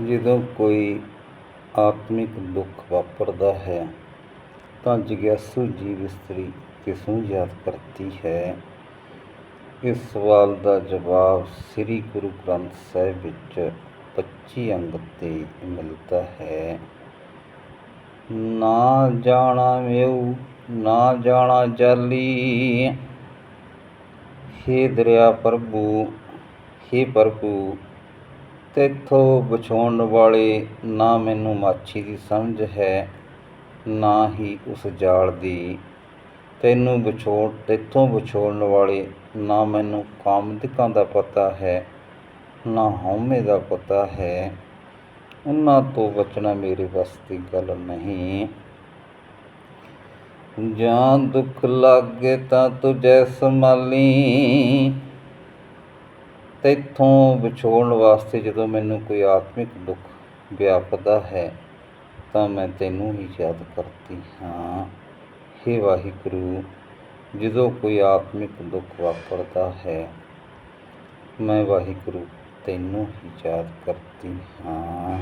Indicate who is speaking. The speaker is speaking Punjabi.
Speaker 1: ਜਦੋਂ ਕੋਈ ਆਤਮਿਕ ਦੁੱਖ ਵਾਪਰਦਾ ਹੈ, ਤਾਂ ਜਿਗਿਆਸੂ ਜੀਵ ਇਸਤਰੀ ਕਿਸ ਯਾਦ ਕਰਦੀ ਹੈ? ਇਸ ਸਵਾਲ ਦਾ ਜਵਾਬ ਸ੍ਰੀ ਗੁਰੂ ਗ੍ਰੰਥ ਸਾਹਿਬ ਵਿੱਚ 25 ਅੰਗ 'ਤੇ ਮਿਲਦਾ ਹੈ। ਨਾ ਜਾਣਾ ਮੇਉ ਨਾ ਜਾਣਾ ਜਾਲੀ। ਹੇ ਦਰਿਆ ਪ੍ਰਭੂ, ਹੇ ਪ੍ਰਭੂ ਤੇਥੋਂ ਬਚਾਉਣ ਵਾਲੇ ਨਾ ਮੈਨੂੰ ਮਾਛੀ ਦੀ ਸਮਝ ਹੈ, ਨਾ ਹੀ ਉਸ ਜਾਲ ਦੀ। ਤੈਨੂੰ ਵਿਛੋੜ ਤੈਥੋਂ ਵਿਛੋੜਨ ਵਾਲੇ ਨਾ ਮੈਨੂੰ ਕਾਮਦਿਕਾਂ ਦਾ ਪਤਾ ਹੈ, ਨਾ ਹਉਮੈ ਦਾ ਪਤਾ ਹੈ। ਉਹਨਾਂ ਤੋਂ ਬਚਣਾ ਮੇਰੇ ਵੱਸ ਦੀ ਗੱਲ ਨਹੀਂ। ਜਾਂ ਦੁੱਖ ਲਾਗੇ ਤਾਂ ਤੁਝੈ ਸੰਭਾਲੀ। ਇੱਥੋਂ ਵਿਛੋੜਨ ਵਾਸਤੇ ਜਦੋਂ ਮੈਨੂੰ ਕੋਈ ਆਤਮਿਕ ਦੁੱਖ ਵਿਆਪਦਾ ਹੈ, ਤਾਂ ਮੈਂ ਤੈਨੂੰ ਹੀ ਯਾਦ ਕਰਦੀ ਹਾਂ। ਹੇ ਵਾਹਿਗੁਰੂ, ਜਦੋਂ ਕੋਈ ਆਤਮਿਕ ਦੁੱਖ ਵਾਪਰਦਾ ਹੈ, ਮੈਂ ਵਾਹਿਗੁਰੂ ਤੈਨੂੰ ਹੀ ਯਾਦ ਕਰਦੀ ਹਾਂ।